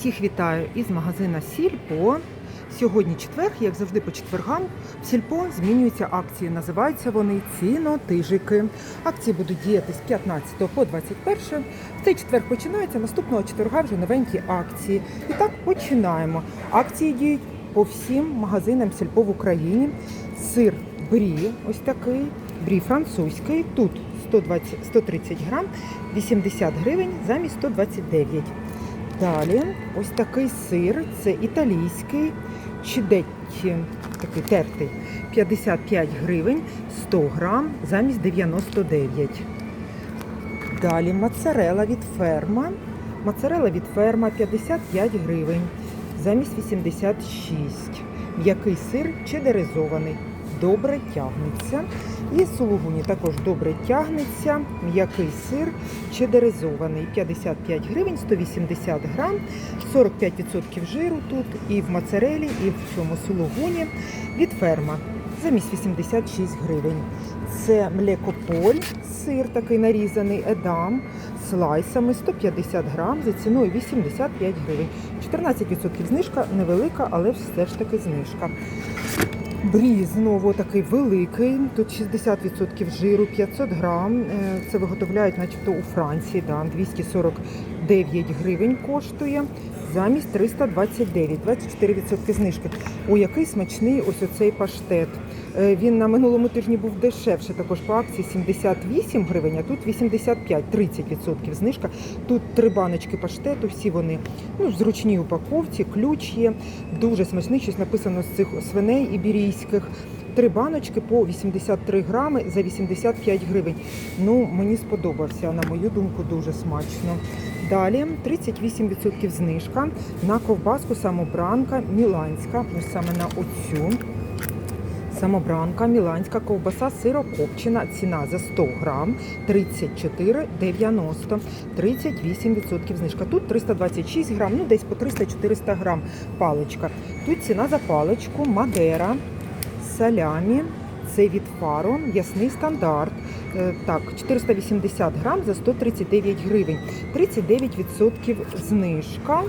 Всіх вітаю із магазина Сільпо. Сьогодні четвер, як завжди по четвергам, в Сільпо змінюються акції. Називаються вони цінотижики. Акції будуть діяти з 15 по 21. В цей четвер починається, наступного четверга вже новенькі акції. І так починаємо. Акції діють по всім магазинам Сільпо в Україні. Сир брі, ось такий, брі французький. Тут 120, 130 грам, 80 гривень замість 129. Далі ось такий сир, це італійський чидетті, такий тертий, 55 гривень, 100 грам замість 99. Далі моцарела від ферма. Моцарела від ферма 55 гривень замість 86. М'який сир чедеризований. Добре тягнеться. І сулугуні також добре тягнеться. М'який сир чедеризований. 55 гривень, 180 грам, 45% жиру тут і в моцарелі, і в цьому сулугуні від ферма. Замість 86 гривень. Це млекополь, сир такий нарізаний, едам, слайсами 150 грам за ціною 85 гривень. 14% знижка невелика, але все ж таки знижка. Брі знову такий великий, тут 60% жиру, 500 грам. Е, Це виготовляють начебто у Франції, да, 249 гривень коштує. Замість 329, 24% знижки. О, який смачний ось оцей паштет. Е, Він на минулому тижні був дешевше, також по акції 78 гривень, а тут 85, 30% знижка. Тут три баночки паштету, всі вони ну, в зручній упаковці, ключ є. Дуже смачний, щось написано з цих свиней іберійських. Три баночки по 83 грами за 85 гривень. Ну, мені сподобався, на мою думку, дуже смачно. Далі 38% знижка на ковбаску самобранка міланська, ось саме на оцю. Самобранка, міланська ковбаса сирокопчена, ціна за 100 грам 34,90, 38% знижка. Тут 326 грам, ну десь по 300-400 грам паличка. Тут ціна за паличку Мадера, салямі, це від фаро, ясний стандарт. Е, Так, 480 грам за 139 гривень, 39% знижка.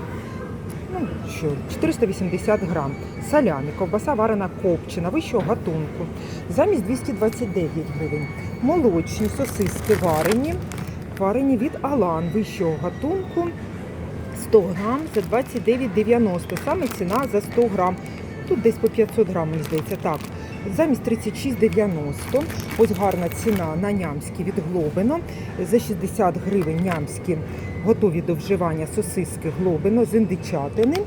Ну що, 480 грам. Салямі, ковбаса варена копчена, вищого гатунку. Замість 229 гривень. Молочні сосиски варені. Варені від Алан вищого гатунку. 100 грам за 29,90. Саме ціна за 100 грам. Тут десь по 500 грам, здається, так. Замість 36,90. Ось гарна ціна на нямські від Глобино. За 60 гривень нямські готові до вживання сосиски Глобино з індичатини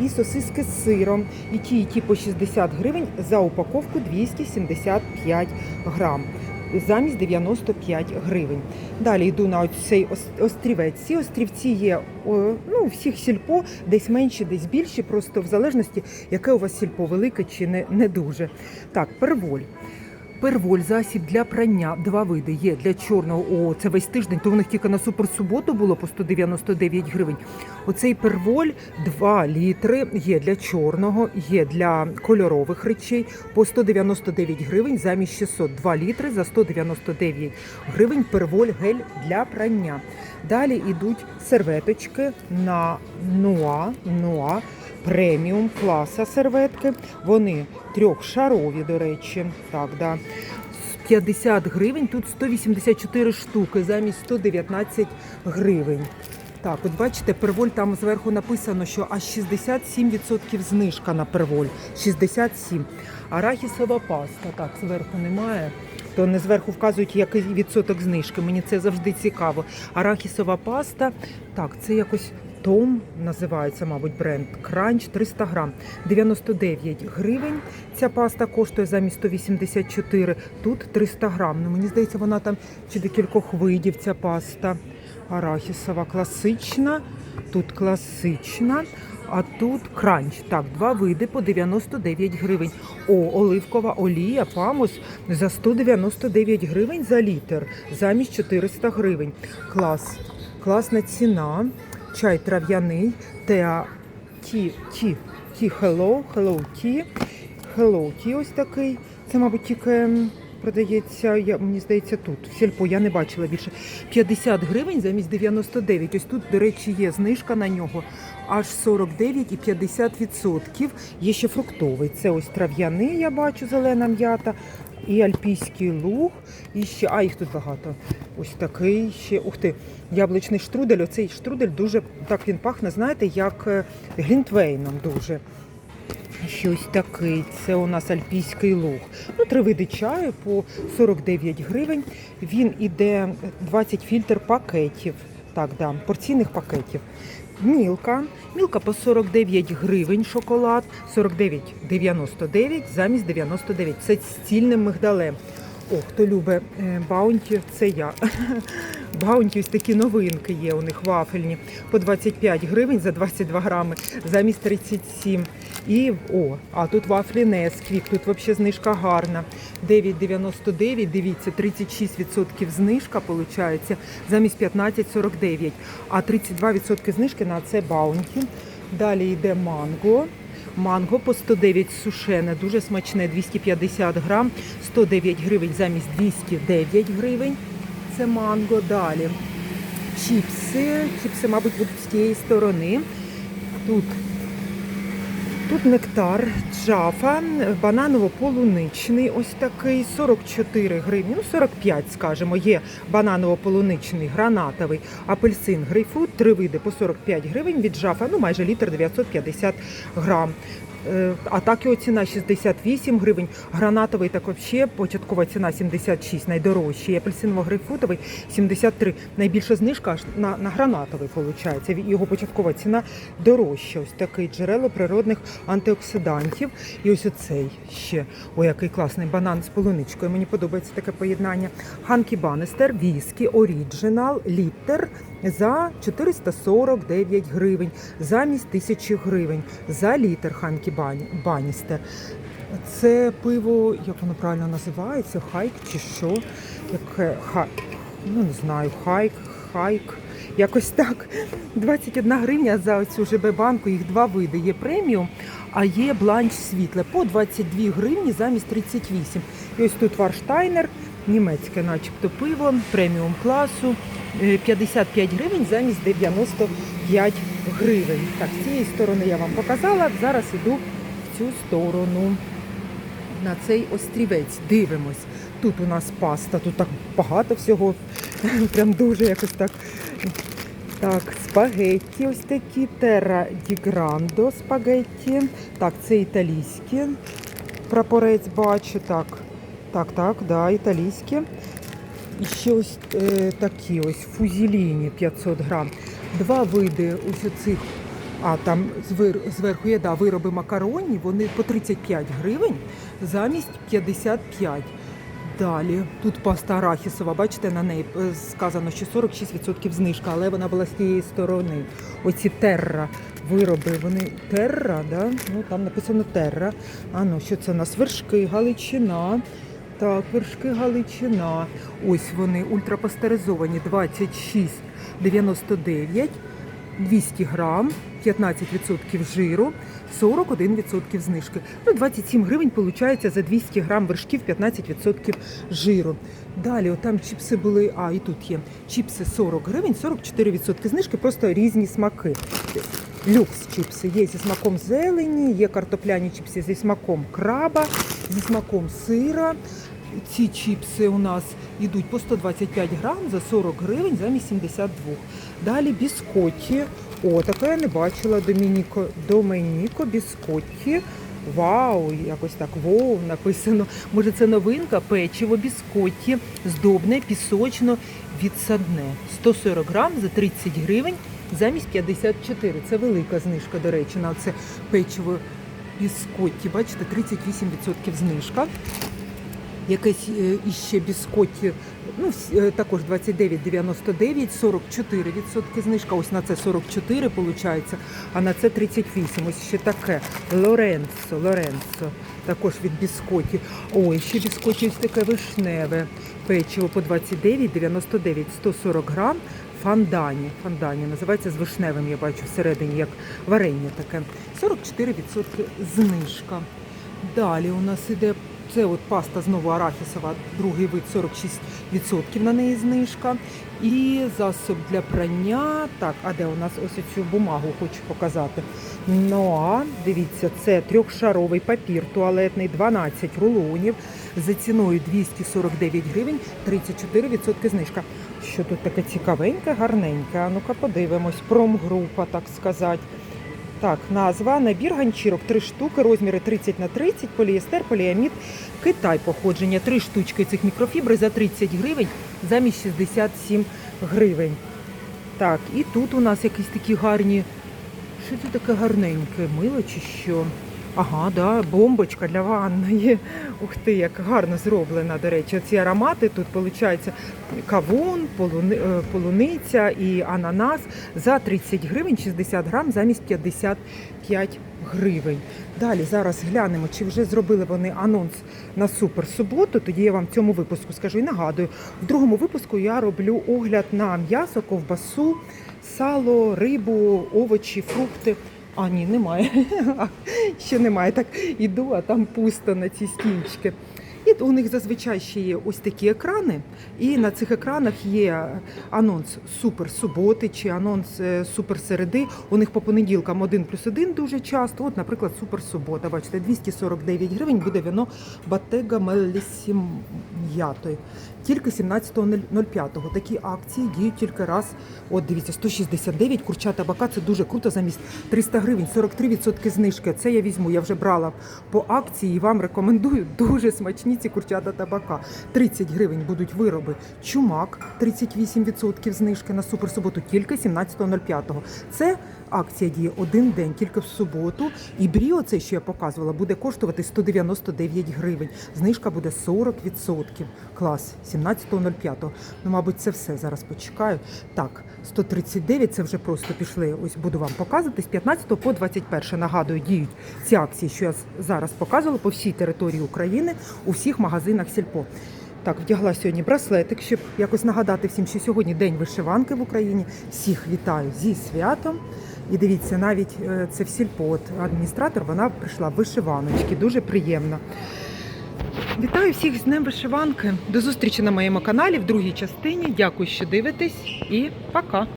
і сосиски з сиром. І ті, і ті по 60 гривень за упаковку 275 грам. Замість 95 гривень. Далі йду на цей острівець. Ці острівці є ну, у всіх сільпо, десь менші, десь більші, просто в залежності, яке у вас сільпо велике чи не, не дуже. Так, перволь. Перволь, засіб для прання, два види є для чорного. О, це весь тиждень, то в них тільки на суперсуботу було по 199 гривень. Оцей перволь 2 літри є для чорного, є для кольорових речей по 199 гривень замість 600. 2 літри за 199 гривень перволь гель для прання. Далі йдуть серветочки на нуа, нуа преміум класа серветки. Вони трьохшарові, до речі. Так, да. 50 гривень, тут 184 штуки замість 119 гривень. Так, от бачите, перволь там зверху написано, що аж 67% знижка на перволь. 67. Арахісова паста. Так, зверху немає. То не зверху вказують, який відсоток знижки. Мені це завжди цікаво. Арахісова паста. Так, це якось том називається, мабуть, бренд Кранч 300 грам. 99 гривень. Ця паста коштує замість 184, тут 300 грам. Ну, мені здається, вона там чи декількох видів ця паста. Арахісова класична, тут класична, а тут кранч. Так, два види по 99 гривень. О, оливкова олія, памос за 199 гривень за літр, замість 400 гривень. Клас. Класна ціна. Чай трав'яний, теа ті, ті, ті, hello, hello tea, hello tea ось такий. Це, мабуть, тільки продається, я, мені здається, тут. В сільпо я не бачила більше. 50 гривень замість 99. Ось тут, до речі, є знижка на нього. аж 49 і 50%. Є ще фруктовий. Це ось трав'яний, я бачу, зелена м'ята. І альпійський луг, і ще, а їх тут багато. Ось такий ще. Ух ти, яблучний штрудель. Оцей штрудель дуже так він пахне, знаєте, як е, глінтвейном дуже. Ще ось такий. Це у нас альпійський луг. Ну, три види чаю по 49 гривень. Він іде 20 фільтр пакетів. Так, да, порційних пакетів. Мілка. Мілка по 49 гривень шоколад, 49,99 замість 99. Це з цільним мигдалем. О, хто любить е, баунті, це я. Баунті ось такі новинки є у них вафельні по 25 гривень за 22 грами замість 37. І о, а тут вафлі Несквік, тут взагалі знижка гарна. 9,99, дивіться, 36% знижка виходить, замість 15,49. А 32% знижки на це баунті. Далі йде манго. Манго по 109 сушене, дуже смачне, 250 грам, 109 гривень замість 209 гривень. Це манго. Далі. Чіпси. Чіпси, мабуть, будуть з тієї сторони. Тут, тут нектар, джафа, бананово-полуничний, ось такий, 44 гривні, ну 45, скажімо, є бананово-полуничний, гранатовий, апельсин, грейпфрут, три види по 45 гривень від джафа, ну майже літр 950 грам. Е, А так його ціна 68 гривень. Гранатовий так взагалі початкова ціна 76, найдорожчий. Апельсиново-грейпфрутовий 73. Найбільша знижка аж на, на гранатовий виходить. Його початкова ціна дорожча. Ось такий джерело природних антиоксидантів. І ось оцей ще. Ой, який класний банан з полуничкою. Мені подобається таке поєднання. Ханкі Банестер, віскі, оріджинал, літер за 449 гривень, замість 1000 гривень за літр Ханкі Баністер. Це пиво, як воно правильно називається, хайк чи що? Як ха, ну не знаю, хайк, хайк. Якось так. 21 гривня за цю ЖБ банку, їх два види. Є преміум, а є бланч світле по 22 гривні замість 38. І ось тут Варштайнер, німецьке, начебто пиво, преміум класу. е, 55 гривень замість 95 гривень. Так, з цієї сторони я вам показала. Зараз іду в цю сторону. На цей острівець дивимось. Тут у нас паста, тут так багато всього. Прям дуже якось так. Так, спагетті ось такі, Терра Ді Грандо спагетті. Так, це італійські. Прапорець бачу. Так, так, так, да, італійські. І ще ось е, такі ось фузіліні 500 грам. Два види ось оцих. А там звер- зверху є да, вироби макаронні, вони по 35 гривень замість 55. Далі тут паста арахісова, бачите, на неї е, сказано, що 46% знижка, але вона була з тієї сторони. Оці терра вироби, вони терра, да? ну там написано терра. А ну що це у нас? Вершки, галичина. Так, вершки Галичина. Ось вони ультрапастеризовані 26,99, 200 грам, 15% жиру, 41% знижки. Ну, 27 гривень виходить за 200 грам вершків, 15% жиру. Далі, отам чіпси були, а і тут є чіпси 40 гривень, 44% знижки, просто різні смаки. Люкс чіпси є зі смаком зелені, є картопляні чіпси зі смаком краба, зі смаком сира. Ці чіпси у нас йдуть по 125 грам за 40 гривень замість 72. Далі біскотті. О, таке я не бачила Домініко. Доменіко біскотті. Вау, якось так воу написано. Може, це новинка, печиво біскотті, здобне, пісочно, відсадне. 140 грам за 30 гривень замість 54. Це велика знижка, до речі, на це печиво біскотті. Бачите, 38% знижка. Якесь е, іще біскотті, ну е, також 29,99, 44% знижка. Ось на це 44 виходить, а на це 38. Ось ще таке. Лоренцо, Лоренцо, також від біскотті. Ой, ще біскотті ось таке вишневе. Печиво по 29,99, 140 грам. Фандані. Фандані називається з вишневим, я бачу всередині, як варення таке. 44% знижка. Далі у нас іде Це от паста знову арахісова, другий вид 46% на неї знижка. І засоб для прання. Так, а де у нас ось цю бумагу хочу показати. Ноа, дивіться, це трьохшаровий папір туалетний, 12 рулонів за ціною 249 гривень, 34% знижка. Що тут таке цікавеньке, гарненьке? А ну-ка подивимось. Промгрупа, так сказати. Так, назва, набір ганчірок, три штуки, розміри 30 на 30, поліестер, поліамід, Китай. Походження, три штучки цих мікрофібри за 30 гривень, замість 67 гривень. Так, і тут у нас якісь такі гарні, що це таке гарненьке, мило чи що? Ага, да, бомбочка для ванної. Ух ти, як гарно зроблена, до речі. Ці аромати тут виходить кавун, полуни, е, полуниця і ананас за 30 гривень 60 грам замість 55 гривень. Далі зараз глянемо, чи вже зробили вони анонс на супер суботу. Тоді я вам в цьому випуску скажу і нагадую. В другому випуску я роблю огляд на м'ясо, ковбасу, сало, рибу, овочі, фрукти. А, ні, немає. Ще немає. Так іду, а там пусто на ці стільчики. І у них зазвичай ще є ось такі екрани, і на цих екранах є анонс супер суботи чи анонс е, супер середи. У них по понеділкам один плюс один дуже часто. От, наприклад, супер субота. Бачите, 249 гривень буде вино Батега Мелісім'ятої. Тільки 17.05. Такі акції діють тільки раз. От дивіться, 169 курча табака. Це дуже круто. Замість 300 гривень, 43% знижки. Це я візьму. Я вже брала по акції і вам рекомендую дуже смачні ці курчата табака. 30 гривень будуть вироби. Чумак 38% знижки на суперсуботу, тільки 17.05. Це акція діє один день, тільки в суботу. І бріо, це що я показувала, буде коштувати 199 гривень. Знижка буде 40%. Клас, 17.05. Ну, мабуть, це все. Зараз почекаю. Так, 139 це вже просто пішли. Ось буду вам показувати. З 15 по 21. Нагадую, діють ці акції, що я зараз показувала по всій території України у всіх магазинах Сільпо. Так, вдягла сьогодні браслетик, щоб якось нагадати всім, що сьогодні день вишиванки в Україні. Всіх вітаю зі святом. І дивіться, навіть е, це в сільпо. От адміністратор вона прийшла в вишиваночки. Дуже приємно. Вітаю всіх з Днем вишиванки. До зустрічі на моєму каналі в другій частині. Дякую, що дивитесь, і пока.